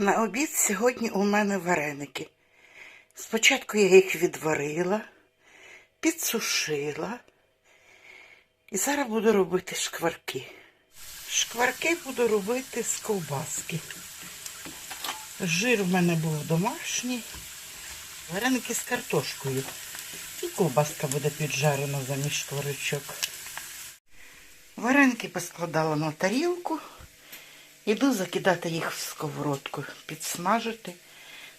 На обід сьогодні у мене вареники. Спочатку я їх відварила, підсушила. І зараз буду робити шкварки. Шкварки буду робити з ковбаски. Жир в мене був домашній. Вареники з картошкою. І ковбаска буде піджарена замість шкварочок. Вареники поскладала на тарілку. Іду закидати їх в сковородку, підсмажити.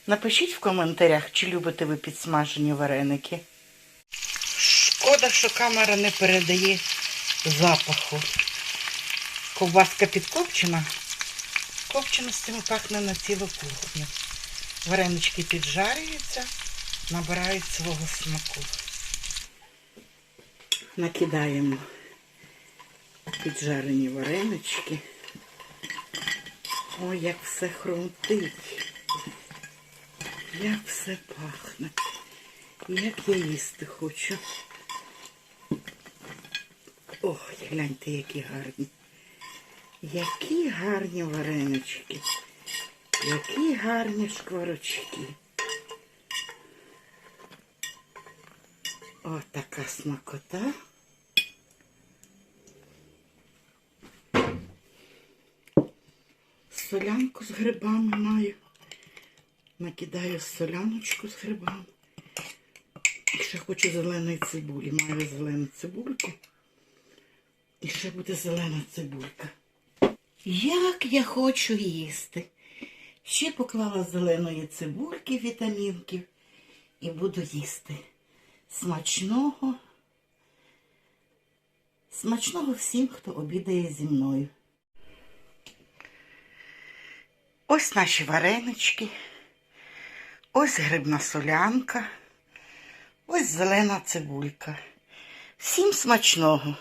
Напишіть в коментарях, чи любите ви підсмажені вареники. Шкода, що камера не передає запаху. Ковбаска підкопчена. Копченостями пахне на цілу кухню. Варенички піджарюються, набирають свого смаку. Накидаємо піджарені варенички. Ой, як все хрумтить, як все пахне, як я їсти хочу. Ох, гляньте, які гарні. Які гарні варенички, які гарні шкварочки. О, така смакота. Солянку з грибами маю. Накидаю соляночку з грибами. І ще хочу зеленої цибулі. Маю зелену цибульку. І ще буде зелена цибулька. Як я хочу їсти. Ще поклала зеленої цибульки, вітамінків. І буду їсти. Смачного. Смачного всім, хто обідає зі мною. Ось наші варенички, ось грибна солянка, ось зелена цибулька. Всім смачного!